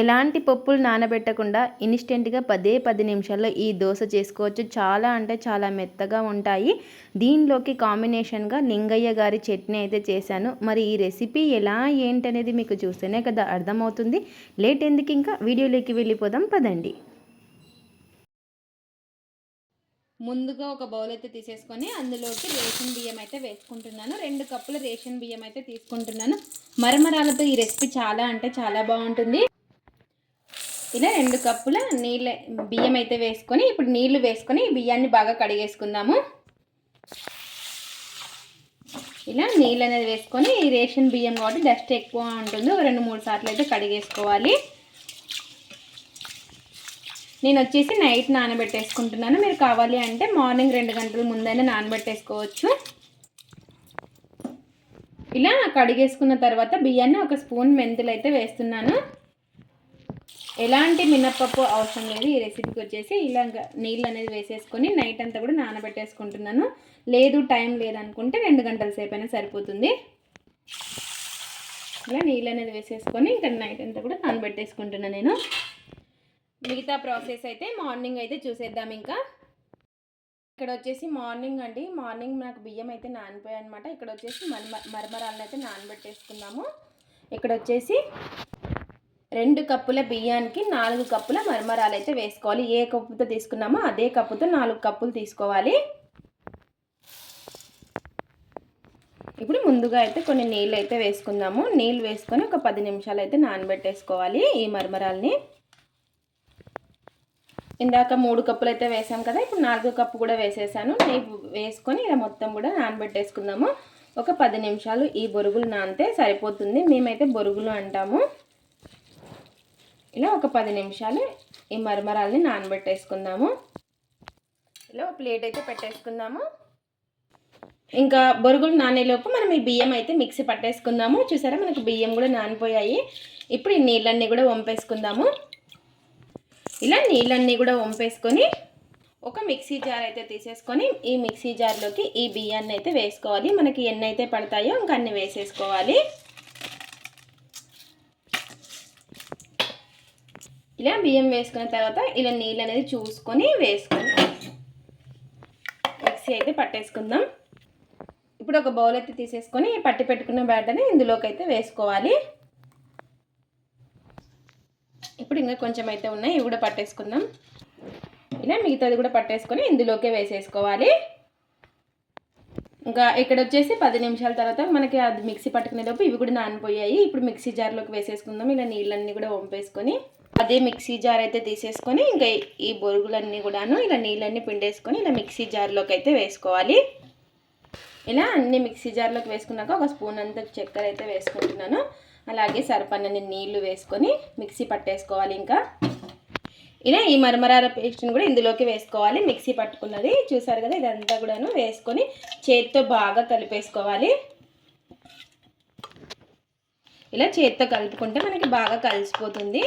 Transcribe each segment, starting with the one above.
ఎలాంటి పప్పులు నానబెట్టకుండా ఇన్స్టెంట్గా పదే పది నిమిషాల్లో ఈ దోశ చేసుకోవచ్చు. చాలా అంటే చాలా మెత్తగా ఉంటాయి. దీనిలోకి కాంబినేషన్గా లింగయ్య గారి చట్నీ అయితే చేశాను. మరి ఈ రెసిపీ ఎలా ఏంటనేది మీకు చూస్తేనే కదా అర్థమవుతుంది. లేట్ ఎందుకు ఇంకా? వీడియోలోకి వెళ్ళిపోదాం పదండి. ముందుగా ఒక బౌల్ అయితే తీసేసుకొని అందులోకి రేషన్ బియ్యం అయితే వేసుకుంటున్నాను. రెండు కప్పుల రేషన్ బియ్యం అయితే తీసుకుంటున్నాను. మరమరాలతో ఈ రెసిపీ చాలా అంటే చాలా బాగుంటుంది. ఇలా రెండు కప్పుల నీళ్ళ బియ్యం అయితే వేసుకొని ఇప్పుడు నీళ్ళు వేసుకొని బియ్యాన్ని బాగా కడిగేసుకుందాము. ఇలా నీళ్ళు అనేది వేసుకొని ఈ రేషన్ బియ్యం కాబట్టి డస్ట్ ఎక్కువ ఉంటుంది. రెండు మూడు సార్లు అయితే కడిగేసుకోవాలి. నేను వచ్చేసి నైట్ నానబెట్టేసుకుంటున్నాను. మీరు కావాలి అంటే మార్నింగ్ రెండు గంటల ముందైనా నానబెట్టేసుకోవచ్చు. ఇలా కడిగేసుకున్న తర్వాత బియ్యాన్ని ఒక స్పూన్ మెంతులు అయితే వేస్తున్నాను. ఎలాంటి మినప్పప్పు అవసరం లేదు. ఈ రెసిపీకి వచ్చేసి ఇలా నీళ్ళు అనేది వేసేసుకొని నైట్ అంతా కూడా నానబెట్టేసుకుంటున్నాను. లేదు టైం లేదనుకుంటే రెండు గంటల సేపు అయినా సరిపోతుంది. ఇలా నీళ్ళు అనేది వేసేసుకొని ఇంకా నైట్ అంతా కూడా నానబెట్టేసుకుంటున్నాను నేను. మిగతా ప్రాసెస్ అయితే మార్నింగ్ అయితే చూసేద్దాం ఇంకా. ఇక్కడ వచ్చేసి మార్నింగ్ అండి. మార్నింగ్ నాకు బియ్యం అయితే నానిపోయాయి అనమాట ఇక్కడ వచ్చేసి మర్మ మరమరాలను అయితే నానబెట్టేసుకున్నాము. ఇక్కడ వచ్చేసి రెండు కప్పుల బియ్యానికి నాలుగు కప్పుల మరమరాలు అయితే వేసుకోవాలి. ఏ కప్పుతో తీసుకున్నామో అదే కప్పుతో నాలుగు కప్పులు తీసుకోవాలి. ఇప్పుడు ముందుగా అయితే కొన్ని నీళ్ళు అయితే వేసుకుందాము. నీళ్ళు వేసుకొని ఒక పది నిమిషాలు అయితే నానబెట్టేసుకోవాలి ఈ మరమరాల్ని. ఇందాక మూడు కప్పులు అయితే వేసాం కదా ఇప్పుడు నాలుగు కప్పు కూడా వేసేసాను. నెయ్యి వేసుకొని ఇలా మొత్తం కూడా నానబెట్టేసుకుందాము. ఒక పది నిమిషాలు ఈ బొరుగులు నానితే సరిపోతుంది. మేమైతే బొరుగులు అంటాము. ఇలా ఒక పది నిమిషాలు ఈ మరమరాల్ని నానబెట్టేసుకుందాము. ఇలా ప్లేట్ అయితే పెట్టేసుకుందాము. ఇంకా బొరుగులు నానేలోపు మనం ఈ బియ్యం అయితే మిక్సీ పట్టేసుకుందాము. చూసారా మనకు బియ్యం కూడా నానిపోయాయి. ఇప్పుడు ఈ నీళ్ళన్నీ కూడా వంపేసుకుందాము. ఇలా నీళ్ళన్నీ కూడా వంపేసుకొని ఒక మిక్సీ జార్ అయితే తీసేసుకొని ఈ మిక్సీ జార్లోకి ఈ బియ్యాన్ని అయితే వేసుకోవాలి. మనకి ఎన్ని అయితే పడతాయో ఇంకా అన్ని వేసేసుకోవాలి. ఇలా బియ్యం వేసుకున్న తర్వాత ఇలా నీళ్ళు అనేది చూసుకొని వేసుకొని మిక్సీ అయితే పట్టేసుకుందాం. ఇప్పుడు ఒక బౌల్ అయితే తీసేసుకొని పట్టి పెట్టుకున్న బ్యాటర్ని ఇందులోకి అయితే వేసుకోవాలి. ఇప్పుడు ఇంకా కొంచెం అయితే ఉన్నాయి ఇవి కూడా పట్టేసుకుందాం. ఇలా మిగతాది కూడా పట్టేసుకొని ఇందులోకే వేసేసుకోవాలి. ఇంకా ఇక్కడ వచ్చేసి పది నిమిషాల తర్వాత మనకి అది మిక్సీ పట్టుకునేలోపు ఇవి కూడా నానిపోయాయి. ఇప్పుడు మిక్సీ జార్లోకి వేసేసుకుందాం ఇలా నీళ్ళన్నీ కూడా వంపేసుకొని. అదే మిక్సీ జార్ అయితే తీసేసుకొని ఇంకా ఈ బొరుగులన్నీ కూడాను ఇలా నీళ్ళన్నీ పిండేసుకొని ఇలా మిక్సీ జార్లోకి అయితే వేసుకోవాలి. ఇలా అన్ని మిక్సీ జార్లోకి వేసుకున్నాక ఒక స్పూన్ అంత చక్కెర అయితే వేసుకుంటున్నాను. అలాగే సరిపడినన్ని నీళ్ళు వేసుకొని మిక్సీ పట్టేసుకోవాలి ఇంకా. ఇలా ఈ మరమరాల పేస్ట్ని కూడా ఇందులోకి వేసుకోవాలి. మిక్సీ పట్టుకున్నది చూసారు కదా ఇదంతా కూడాను వేసుకొని చేతితో బాగా కలిపేసుకోవాలి. ఇలా చేతితో కలుపుకుంటే మనకి బాగా కలిసిపోతుంది.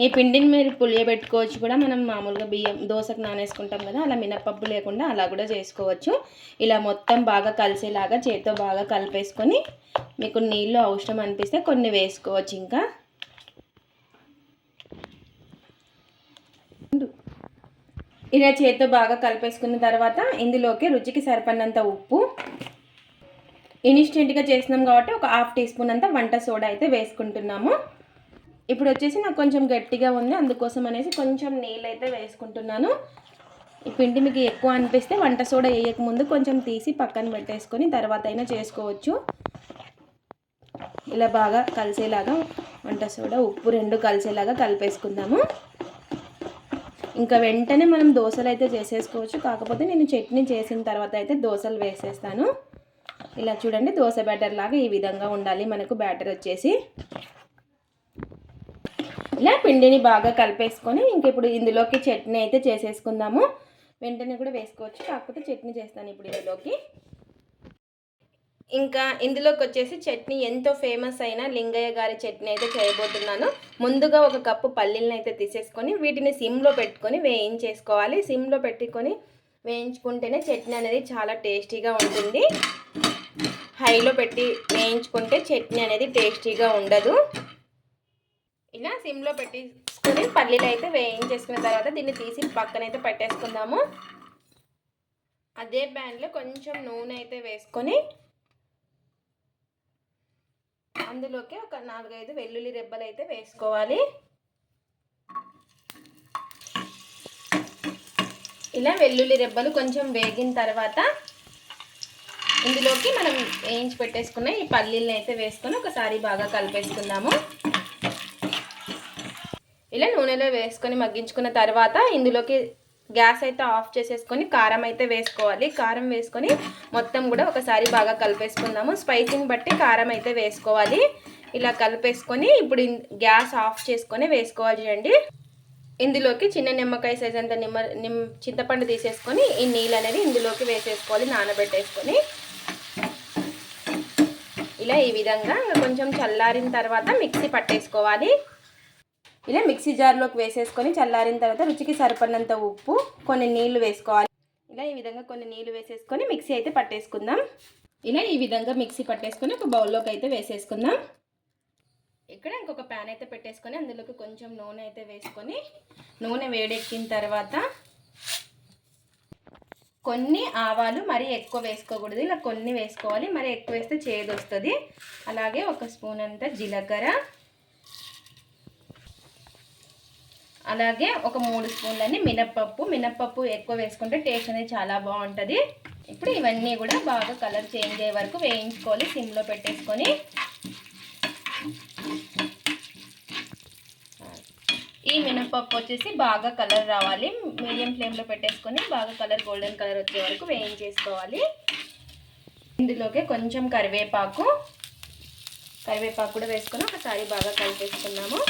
ఈ పిండిని మీరు పులియబెట్టుకోవచ్చు కూడా. మనం మామూలుగా బియ్యం దోశకు నానేసుకుంటాం కదా అలా మినపప్పు లేకుండా అలా కూడా చేసుకోవచ్చు. ఇలా మొత్తం బాగా కలిసేలాగా చేతితో బాగా కలిపేసుకొని మీకు నీళ్ళు అవసరం అనిపిస్తే కొన్ని వేసుకోవచ్చు ఇంకా. ఇలా చేతితో బాగా కలిపేసుకున్న తర్వాత ఇందులోకి రుచికి సరిపడినంత ఉప్పు. ఇన్స్టెంట్గా చేసినాం కాబట్టి ఒక హాఫ్ టీ స్పూన్ అంత వంట సోడా అయితే వేసుకుంటున్నాము. ఇప్పుడు వచ్చేసి నాకు కొంచెం గట్టిగా ఉంది. అందుకోసం అనేసి కొంచెం నీళ్ళు అయితే వేసుకుంటున్నాను. ఈ పిండి మీకు ఎక్కువ అనిపిస్తే వంట సోడా వేయకముందు కొంచెం తీసి పక్కన పెట్టేసుకొని తర్వాత అయినా చేసుకోవచ్చు. ఇలా బాగా కలిసేలాగా వంట సోడా ఉప్పు రెండు కలిసేలాగా కలిపేసుకుందాము. ఇంకా వెంటనే మనం దోశలు అయితే చేసేసుకోవచ్చు. కాకపోతే నేను చట్నీ చేసిన తర్వాత అయితే దోశలు వేసేస్తాను. ఇలా చూడండి దోశ బ్యాటర్ లాగా ఈ విధంగా ఉండాలి. మనకు బ్యాటర్ వచ్చేసి. ఇలా పిండిని బాగా కలిపేసుకొని ఇంక ఇప్పుడు ఇందులోకి చట్నీ అయితే చేసేసుకుందాము. వెంటనే కూడా వేసుకోవచ్చు కాకపోతే చట్నీ చేస్తాను ఇప్పుడు ఇందులోకి. ఇంకా ఇందులోకి వచ్చేసి చట్నీ ఎంతో ఫేమస్ అయిన లింగయ్య గారి చట్నీ అయితే చేయబోతున్నాను. ముందుగా ఒక కప్పు పల్లీలను అయితే తీసేసుకొని వీటిని సిమ్లో పెట్టుకొని వేయించేసుకోవాలి. సిమ్లో పెట్టుకొని వేయించుకుంటేనే చట్నీ అనేది చాలా టేస్టీగా ఉంటుంది. హైలో పెట్టి వేయించుకుంటే చట్నీ అనేది టేస్టీగా ఉండదు. ఇలా సిమ్లో పెట్టేసుకుని పల్లీలు అయితే వేయించేసుకున్న తర్వాత దీన్ని తీసి పక్కనైతే పెట్టేసుకుందాము. అదే ప్యాన్లో కొంచెం నూనె అయితే వేసుకొని అందులోకి ఒక నాలుగైదు వెల్లుల్లి రెబ్బలు అయితే వేసుకోవాలి. ఇలా వెల్లుల్లి రెబ్బలు కొంచెం వేగిన తర్వాత ఇందులోకి మనం వేయించి పెట్టేసుకున్న ఈ పల్లీలను అయితే వేసుకొని ఒకసారి బాగా కలిపేసుకుందాము. ఇలా నూనెలో వేసుకొని మగ్గించుకున్న తర్వాత ఇందులోకి గ్యాస్ అయితే ఆఫ్ చేసేసుకొని కారం అయితే వేసుకోవాలి. కారం వేసుకొని మొత్తం కూడా ఒకసారి బాగా కలిపేసుకుందాము. స్పైసీని బట్టి కారం అయితే వేసుకోవాలి. ఇలా కలిపేసుకొని ఇప్పుడు గ్యాస్ ఆఫ్ చేసుకొని వేసుకోవాలి చూడండి ఇందులోకి చిన్న నిమ్మకాయ సైజ్ అంత నిమ్మ నిమ్ చింతపండు తీసేసుకొని ఈ నీళ్ళు అనేది ఇందులోకి వేసేసుకోవాలి నానబెట్టేసుకొని. ఇలా ఈ విధంగా కొంచెం చల్లారిన తర్వాత మిక్సీ పట్టేసుకోవాలి. ఇలా మిక్సీ జార్లోకి వేసేసుకొని చల్లారిన తర్వాత రుచికి సరిపడినంత ఉప్పు కొన్ని నీళ్ళు వేసుకోవాలి. ఇలా ఈ విధంగా కొన్ని నీళ్ళు వేసేసుకొని మిక్సీ అయితే పట్టేసుకుందాం. ఇలా ఈ విధంగా మిక్సీ పట్టేసుకొని ఒక బౌల్లోకి అయితే వేసేసుకుందాం. ఇక్కడ ఇంకొక ప్యాన్ అయితే పెట్టేసుకొని అందులోకి కొంచెం నూనె అయితే వేసుకొని నూనె వేడెక్కిన తర్వాత కొన్ని ఆవాలు మరీ ఎక్కువ వేసుకోకూడదు. ఇలా కొన్ని వేసుకోవాలి. మరి ఎక్కువ వేస్తే చేదు వస్తుంది. అలాగే ఒక స్పూన్ అంత జీలకర్ర అలాగే ఒక మూడు స్పూన్లని మినప్పప్పు. మినప్పప్పు ఎక్కువ వేసుకుంటే టేస్ట్ అనేది చాలా బాగుంటుంది. ఇప్పుడు ఇవన్నీ కూడా బాగా కలర్ చేంజ్ అయ్యే వరకు వేయించుకోవాలి సిమ్లో పెట్టేసుకొని ఈ మినపప్పు వచ్చేసి బాగా కలర్ రావాలి. మీడియం ఫ్లేమ్లో పెట్టేసుకొని బాగా కలర్ గోల్డెన్ కలర్ వచ్చే వరకు వేయించేసుకోవాలి. ఇందులోకి కొంచెం కరివేపాకు. కరివేపాకు కూడా వేసుకొని ఒకసారి బాగా కలిపేసుకున్నాము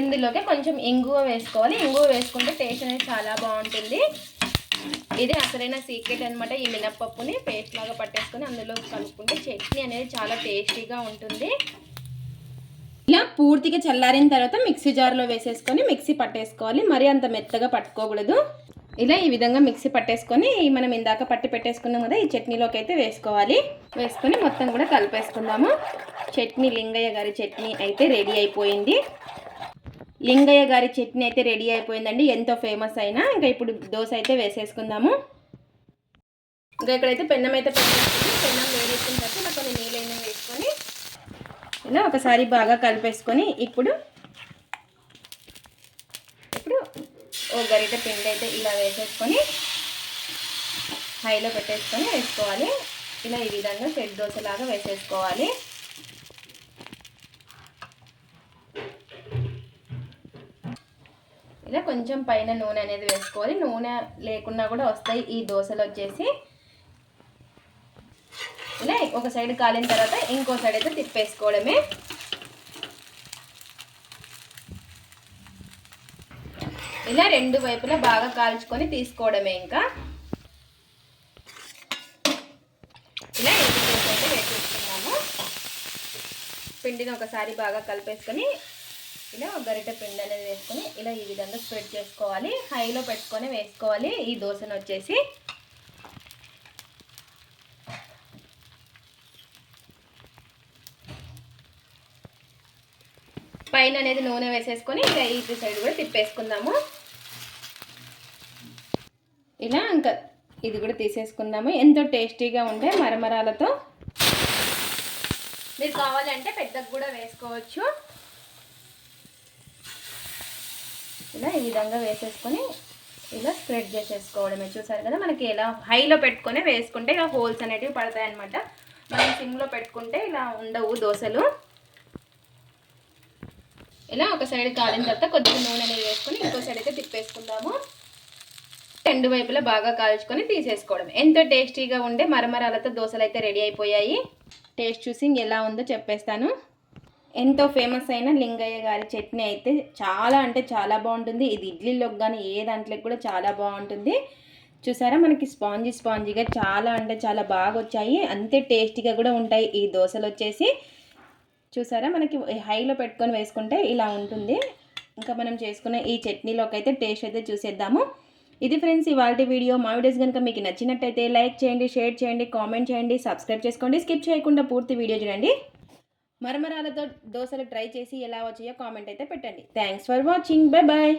ఇందులోకి కొంచెం ఇంగువ వేసుకోవాలి. ఇంగువ వేసుకుంటే టేస్ట్ అనేది చాలా బాగుంటుంది. ఇది అసలైన సీక్రెట్ అనమాట ఈ మినప్పప్పుని పేస్ట్ లాగా పట్టేసుకొని అందులో కలుపుకుంటే చట్నీ అనేది చాలా టేస్టీగా ఉంటుంది. ఇలా పూర్తిగా చల్లారిన తర్వాత మిక్సీ జార్లో వేసేసుకొని మిక్సీ పట్టేసుకోవాలి. మరి అంత మెత్తగా పట్టుకోకూడదు. ఇలా ఈ విధంగా మిక్సీ పట్టేసుకొని మనం ఇందాక పట్టి పెట్టేసుకున్నాం కదా ఈ చట్నీలోకి అయితే వేసుకోవాలి. వేసుకొని మొత్తం కూడా కలిపేసుకుందాము. చట్నీ లింగయ్య గారి చట్నీ అయితే రెడీ అయిపోయింది. లింగయ్య గారి చట్నీ అయితే రెడీ అయిపోయిందండి. ఎంతో ఫేమస్ అయినా. ఇంకా ఇప్పుడు దోశ అయితే వేసేసుకుందాము. ఇంకా ఇక్కడైతే పెన్నం అయితే పెట్టేసుకుని పెన్నం వేడెక్కిన తర్వాత ఇలా కొన్ని నీళ్ళైనా వేసుకొని ఇలా ఒకసారి బాగా కలిపేసుకొని ఇప్పుడు ఇప్పుడు ఓ గరిట పిండి అయితే ఇలా వేసేసుకొని హైలో పెట్టేసుకొని వేసుకోవాలి. ఇలా ఈ విధంగా సెట్ దోశలాగా వేసేసుకోవాలి. ఇలా కొంచెం పైన నూనె అనేది వేసుకోవాలి నూనె లేకున్నా కూడా వస్తాయి ఈ దోశలు వచ్చేసి. ఇలా ఒక సైడ్ కాలిన తర్వాత ఇంకో సైడ్ అయితే తిప్పేసుకోవడమే. ఇలా రెండు వైపులా బాగా కాల్చుకొని తీసుకోవడమే ఇంకా. ఇలా ఎగ్ దోశ అయితే వేసేసుకున్నాము. పిండిని ఒకసారి బాగా కలిపేసుకొని ఇలా గరిటె గరిట పిండి అనేది వేసుకొని ఇలా ఈ విధంగా స్ప్రెడ్ చేసుకోవాలి. హైలో పెట్టుకొని వేసుకోవాలి. ఈ దోశను వచ్చేసి పైన అనేది నూనె వేసేసుకొని ఇలా ఈ సైడ్ కూడా తిప్పేసుకుందాము. ఇలా ఇంకా ఇది కూడా తీసేసుకుందాము. ఎంతో టేస్టీగా ఉండే మరమరాలతో. మీరు కావాలంటే పెద్దగా కూడా వేసుకోవచ్చు. ఇలా ఈ విధంగా వేసేసుకొని ఇలా స్ప్రెడ్ చేసేసుకోవడమే. చూసారు కదా మనకి ఇలా హైలో పెట్టుకొని వేసుకుంటే ఇలా హోల్స్ అనేటివి పడతాయి అనమాట మనం సిమ్లో పెట్టుకుంటే ఇలా ఉండవు దోశలు. ఇలా ఒక సైడ్ కాలిన తర్వాత కొద్దిగా నూనె అనేది వేసుకొని ఇంకో సైడ్ అయితే తిప్పేసుకుందాము. రెండు వైపులా బాగా కాల్చుకొని తీసేసుకోవడం ఎంతో టేస్టీగా ఉండే మరమరాలతో దోశలు అయితే రెడీ అయిపోయాయి. టేస్ట్ చూసి ఎలా ఉందో చెప్పేస్తాను. ఎంతో ఫేమస్ అయిన లింగయ్య గారి చట్నీ అయితే చాలా అంటే చాలా బాగుంటుంది. ఇది ఇడ్లీలోకి కానీ ఏ దాంట్లోకి కూడా చాలా బాగుంటుంది. చూసారా? మనకి స్పాంజీ స్పాంజీగా చాలా అంటే చాలా బాగా వచ్చాయి. అంతే టేస్టీగా కూడా ఉంటాయి ఈ దోశలు వచ్చేసి. చూసారా? మనకి హైలో పెట్టుకొని వేసుకుంటే ఇలా ఉంటుంది. ఇంకా మనం చేసుకున్న ఈ చట్నీలోకి అయితే టేస్ట్ అయితే చూసేద్దాము. ఇది ఫ్రెండ్స్ ఇవాళ వీడియో. మా వీడియోస్ కనుక మీకు నచ్చినట్టయితే లైక్ చేయండి షేర్ చేయండి కామెంట్ చేయండి సబ్స్క్రైబ్ చేసుకోండి. స్కిప్ చేయకుండా పూర్తి వీడియో చూడండి. మరమరాలతో దోశలు ట్రై చేసి ఎలా వచ్చాయో కామెంట్ అయితే పెట్టండి. Thanks for watching bye bye